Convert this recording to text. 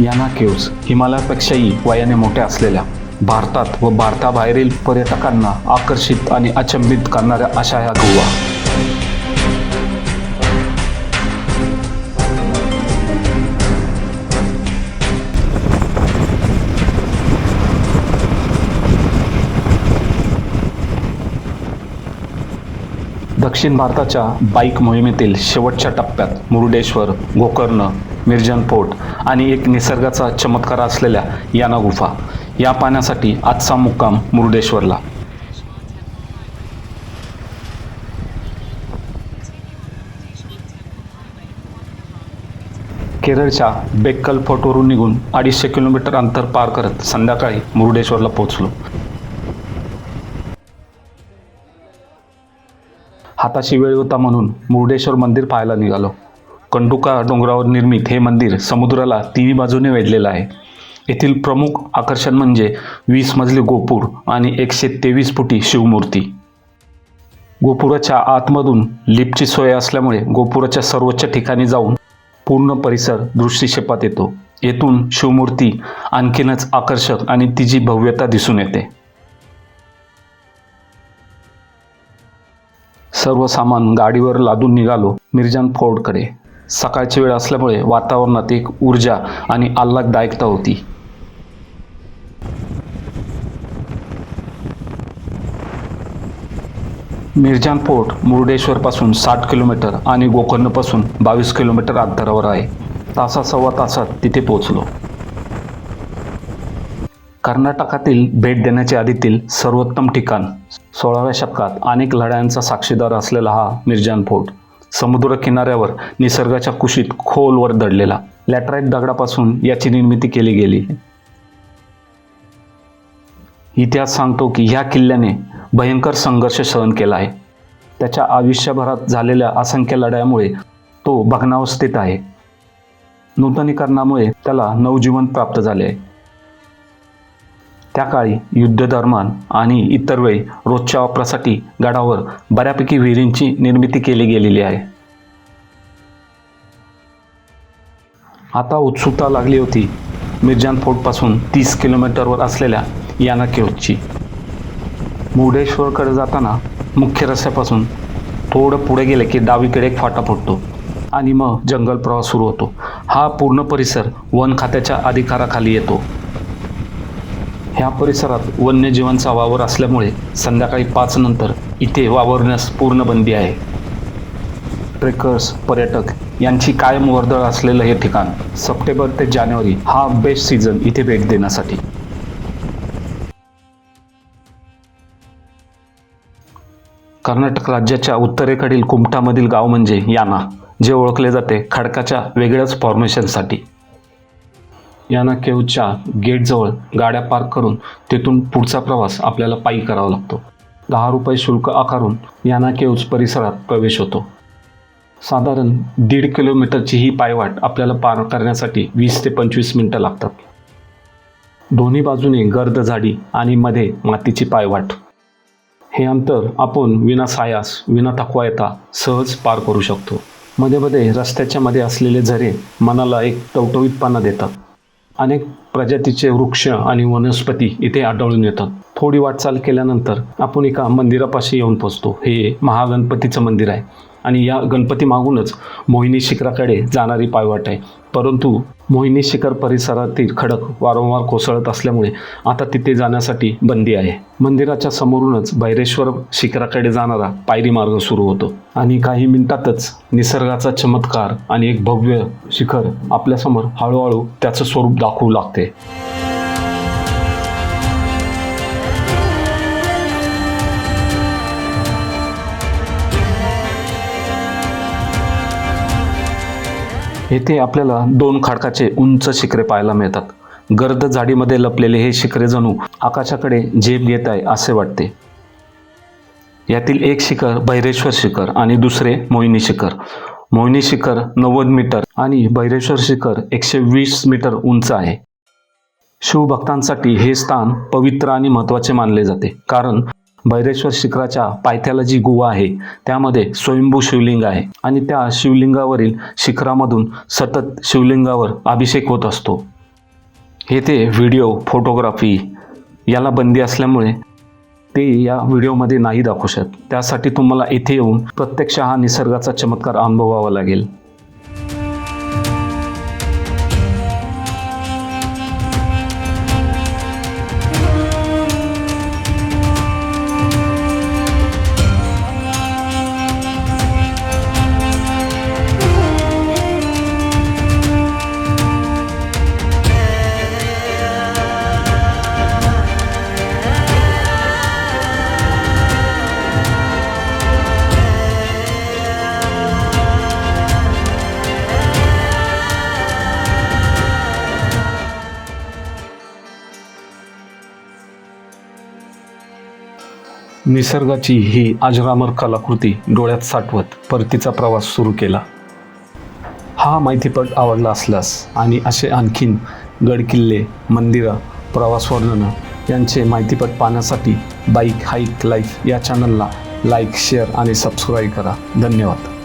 याना केव्ज हिमालयापेक्षाही वयाने मोठ्या असलेल्या भारतात व भारताबाहेरील पर्यटकांना आकर्षित आणि अचंबित करणाऱ्या अशा ह्या गोवा. दक्षिण भारताच्या बाईक मोहिमेतील शेवटच्या टप्प्यात मुरुडेश्वर गोकर्ण मिर्जन फोर्ट आणि एक निसर्गाचा चमत्कार असलेल्या याना गुफा. या पाहण्यासाठी आजचा मुक्काम मुरुडेश्वरला. केरळच्या बेक्कल फोर्टवरून निघून अडीचशे किलोमीटर अंतर पार करत संध्याकाळी मुरुडेश्वरला पोहोचलो. हाताशी वेळ होता म्हणून मुर्डेश्वर मंदिर पाहायला निघालो. कंडुका डोंगरावर निर्मित हे मंदिर समुद्राला तिन्ही बाजूने वेढलेलं आहे. येथील प्रमुख आकर्षण म्हणजे वीस मजली गोपूर आणि एकशे तेवीस फुटी शिवमूर्ती. गोपुराच्या आतमधून लिफ्टची सोय असल्यामुळे गोपुराच्या सर्वोच्च ठिकाणी जाऊन पूर्ण परिसर दृष्टिक्षेपात येतो. येथून शिवमूर्ती आणखीनच आकर्षक आणि तिची भव्यता दिसून येते. सर्व सामान गाडीवर लादून निघालो मिर्जान फोर्डकडे. सकाळची वेळ असल्यामुळे वातावरणात एक ऊर्जा आणि आल्हाददायकता होती. मिरजान फोर्ट मुर्डेश्वरपासून साठ किलोमीटर आणि गोकर्णपासून बावीस किलोमीटर अंतरावर आहे. तासा सव्वा तासात तिथे पोहोचलो. कर्नाटकातील भेट देण्याच्या आधीतील सर्वोत्तम ठिकाण सोळाव्या शतकात अनेक लढायांचा साक्षीदार असलेला हा मिरजान फोर्ट. समुद्र किनाऱ्यावर निसर्गाच्या कुशीत खोलवर दडलेला लॅटराईट दगडापासून याची निर्मिती केली गेली. इतिहास सांगतो की ह्या किल्ल्याने भयंकर संघर्ष सहन केला आहे. त्याच्या आयुष्यभरात झालेल्या असंख्य लढ्यामुळे तो भग्नावस्थेत आहे. नूतनीकरणामुळे त्याला नवजीवन प्राप्त झाले आहे. त्या काळी युद्ध दरम्यान आणि इतर वेळी रोजच्या वापरासाठी गडावर बऱ्यापैकी विहिरींची निर्मिती केली गेलेली आहे. आता उत्सुकता लागली होती मिर्जान फोर्टपासून तीस किलोमीटरवर असलेल्या याना केव्जची मुर्डेश्वरकडे जाताना मुख्य रस्त्यापासून थोडं पुढे गेले की डावीकडे एक फाटा फुटतो आणि मग जंगल प्रवास सुरू होतो. हा पूर्ण परिसर वन खात्याच्या अधिकाराखाली येतो. ह्या परिसरात वन्यजीवांचा वावर असल्यामुळे संध्याकाळी पाच नंतर इथे वावरण्यास पूर्ण बंदी आहे. ट्रेकर्स पर्यटक यांची कायम वर्दळ असलेलं हे ठिकाण सप्टेंबर ते जानेवारी हा बेस्ट सीझन इथे भेट देण्यासाठी. कर्नाटक राज्याच्या उत्तरेकडील कुमटामधील गाव म्हणजे याना जे ओळखले जाते खडकाच्या वेगळ्याच फॉर्मेशनसाठी यानाकेवच्या गेटजवळ गाड्या पार्क करून तेथून पुढचा प्रवास आपल्याला पायी करावा लागतो. दहा रुपये शुल्क आकारून याना केव्ज परिसरात प्रवेश होतो. साधारण दीड किलोमीटरची ही पायवाट आपल्याला पार करण्यासाठी वीस ते पंचवीस मिनटं लागतात. दोन्ही बाजूने गर्द झाडी आणि मध्ये मातीची पायवाट. हे अंतर आपण विना सायास विना थकवा येता सहज पार करू शकतो. मध्ये मध्ये रस्त्याच्या मध्ये असलेले झरे मनाला एक टवटवीतपणा देतात. अनेक प्रजातीचे वृक्ष आणि वनस्पती इथे आढळून येतात. थोडी वाटचाल केल्यानंतर आपण एका मंदिरापाशी येऊन पोचतो. हे महागणपतीचं मंदिर आहे. आणि या गणपती मागूनच मोहिनी शिखराकडे जाणारी पायवाट आहे. परंतु मोहिनी शिखर परिसरातील खडक वारंवार कोसळत असल्यामुळे आता तिथे जाण्यासाठी बंदी आहे. मंदिराच्या समोरूनच भैरेश्वर शिखराकडे जाणारा पायरी मार्ग सुरू होतो. आणि काही मिनिटातच निसर्गाचा चमत्कार आणि एक भव्य शिखर आपल्यासमोर हळूहळू त्याचं स्वरूप दाखवू लागते. येथे आपल्याला दोन खडकाचे उंच शिखरे पाहायला मिळतात. गर्द झाडीमध्ये लपलेले हे शिखरे जणू आकाशाकडे झेप घेत आहे असे वाटते. यातील एक शिखर भैरेश्वर शिखर आणि दुसरे मोहिनी शिखर. मोहिनी शिखर नव्वद मीटर आणि भैरेश्वर शिखर एकशे वीस मीटर उंच आहे. शिवभक्तांसाठी हे स्थान पवित्र आणि महत्त्वाचे मानले जाते. कारण भैरेश्वर शिखराच्या पायथ्याला जी गुहा आहे त्यामध्ये स्वयंभू शिवलिंग आहे आणि त्या शिवलिंगावरील शिखरामधून सतत शिवलिंगावर अभिषेक होत असतो. येथे व्हिडिओ फोटोग्राफी याला बंदी असल्यामुळे ते या व्हिडिओमध्ये नाही दाखवू शकत. त्यासाठी तुम्हाला इथे येऊन प्रत्यक्ष हा निसर्गाचा चमत्कार अनुभवावा लागेल. निसर्गाची ही अजरामर कलाकृती डोळ्यात साठवत परतीचा प्रवास सुरू केला. हा माहितीपट आवडला असल्यास आणि असे आणखीन गडकिल्ले मंदिरं प्रवास वर्णनं यांचे माहितीपट पाहण्यासाठी बाईक हाईक लाईफ या चॅनलला लाईक शेअर आणि सबस्क्राईब करा. धन्यवाद.